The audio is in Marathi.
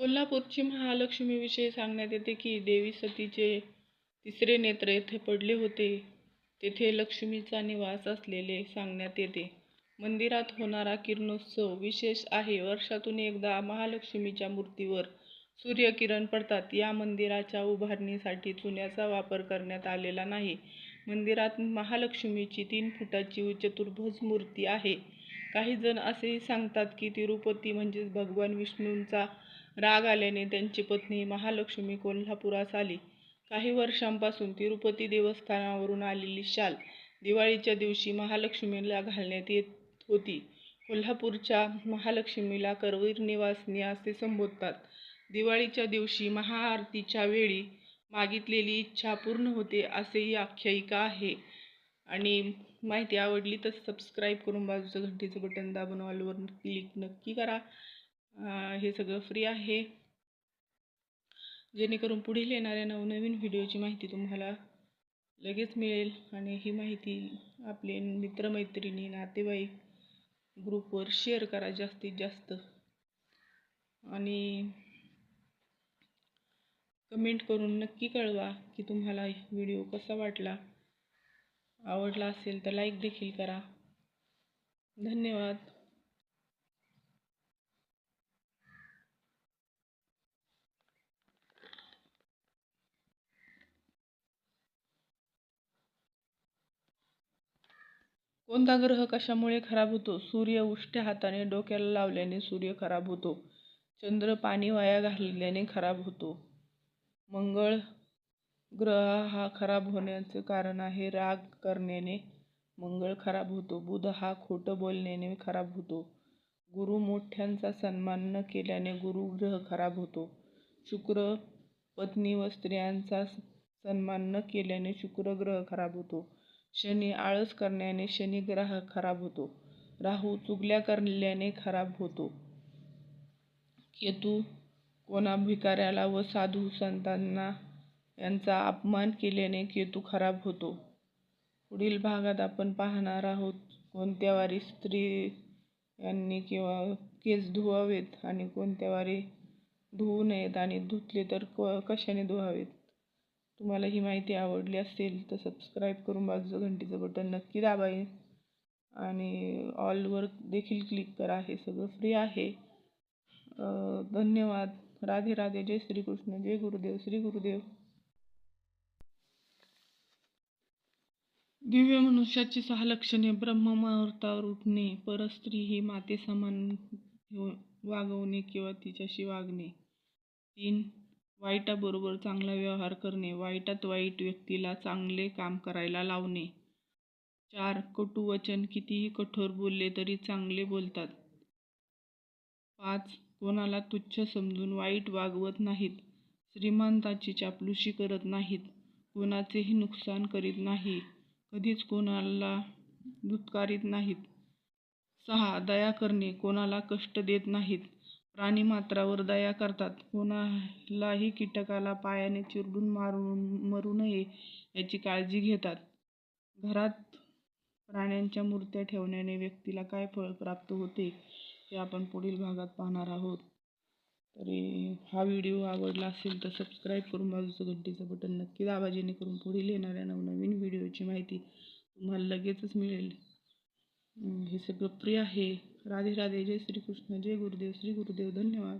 कोल्हापूरची महालक्ष्मीविषयी सांगण्यात येते की देवी सतीचे तिसरे नेत्र येथे पडले होते. तेथे लक्ष्मीचा निवास असलेले सांगण्यात येते. मंदिरात होणारा किरणोत्सव विशेष आहे. वर्षातून एकदा महालक्ष्मीच्या मूर्तीवर सूर्यकिरण पडतात. या मंदिराच्या उभारणीसाठी चुन्याचा वापर करण्यात आलेला नाही. मंदिरात महालक्ष्मीची तीन फुटाची चतुर्भुज मूर्ती आहे. काही जण असेही सांगतात की तिरुपती म्हणजेच भगवान विष्णूंचा राग आल्याने त्यांची पत्नी महालक्ष्मी कोल्हापुरास आली. काही वर्षांपासून तिरुपती देवस्थानावरून आलेली शाल दिवाळीच्या दिवशी महालक्ष्मीला घालण्यात येत होती. कोल्हापूरच्या महालक्ष्मीला करवीर निवासनी असे संबोधतात. दिवाळीच्या दिवशी महाआरतीच्या वेळी मागितलेली इच्छा पूर्ण होते असेही आख्यायिका आहे. आणि माहिती आवडली तर सबस्क्राईब करून बाजूचं घंटीचं बटन दाबून ऑलवर क्लिक नक्की करा. हे सगळं फ्री आहे. जेणेकरून पुढील येणाऱ्या नवनवीन व्हिडिओची माहिती तुम्हाला लगेच मिळेल. आणि ही माहिती आपले मित्रमैत्रिणी नातेवाईक ग्रुपवर शेअर करा जास्तीत जास्त. आणि कमेंट करून नक्की कळवा की तुम्हाला व्हिडिओ कसा वाटला. आवडला असेल तर लाईक देखील करा. धन्यवाद. कोणता ग्रह कशामुळे खराब होतो? सूर्य उष्ट्या हाताने डोक्याला लावल्याने सूर्य खराब होतो. चंद्र पाणी वाया घालल्याने खराब होतो. मंगळ ग्रह हा खराब होण्याचं कारण आहे. राग करण्याने मंगळ खराब होतो. बुध हा खोटं बोलण्याने खराब होतो. गुरु मोठ्यांचा सन्मान न केल्याने गुरु ग्रह खराब होतो. शुक्र पत्नी व स्त्रियांचा सन्मान न केल्याने शुक्र ग्रह खराब होतो. शनी आळस करण्याने शनी ग्रह खराब होतो. राहू चुगल्या करल्याने खराब होतो. केतू कोणा भिकाऱ्याला व साधू संतांना यांचा अपमान केल्याने केतू खराब होतो. पुढील भागात आपण पाहणार आहोत कोणत्या वारी स्त्री यांनी किंवा केस धुवावेत आणि कोणत्या वारी धुवू नयेत आणि धुतले तर क कशाने धुवावेत? तुम्हाला ही माहिती आवडली असेल तर सबस्क्राईब करून बाजूचं घंटीचं बटन नक्की दाबाय आणि ऑलवर देखील क्लिक करा. हे सगळं फ्री आहे. धन्यवाद. राधे राधे. जय श्रीकृष्ण. जय गुरुदेव. श्री गुरुदेव. दिव्य मनुष्याची सहा लक्षणे. ब्रह्म मुहूर्तावर उठणे. परस्त्री ही माते समान वागवणे किंवा तिच्याशी वागणे. तीन वाईटाबरोबर चांगला व्यवहार करणे वाईटात वाईट व्यक्तीला चांगले काम करायला लावणे. चार कटुवचन कितीही कठोर बोलले तरी चांगले बोलतात. पाच कोणाला तुच्छ समजून वाईट वागवत नाहीत. श्रीमंताची चापलुशी करत नाहीत. कोणाचेही नुकसान करीत नाही. कधीच कोणाला दुत्कारीत नाहीत. सहा दया करणे कोणाला कष्ट देत नाहीत. प्राणीमात्रावर दया करतात. कोणालाही कीटकाला पायाने चिरडून मारू मरू नये याची काळजी घेतात. घरात प्राण्यांच्या मूर्त्या ठेवण्याने व्यक्तीला काय फळ प्राप्त होते हे आपण पुढील भागात पाहणार आहोत. तरी हा व्हिडिओ आवडला असेल तर सबस्क्राईब करून बाजूचं घंटीचं बटन नक्की दाबा जेणेकरून पुढील येणाऱ्या नवनवीन व्हिडिओची माहिती तुम्हाला लगेचच मिळेल. हे सगळं प्रिय आहे. राधे राधे जय श्रीकृष्ण जय गुरुदेव श्री गुरुदेव धन्यवाद.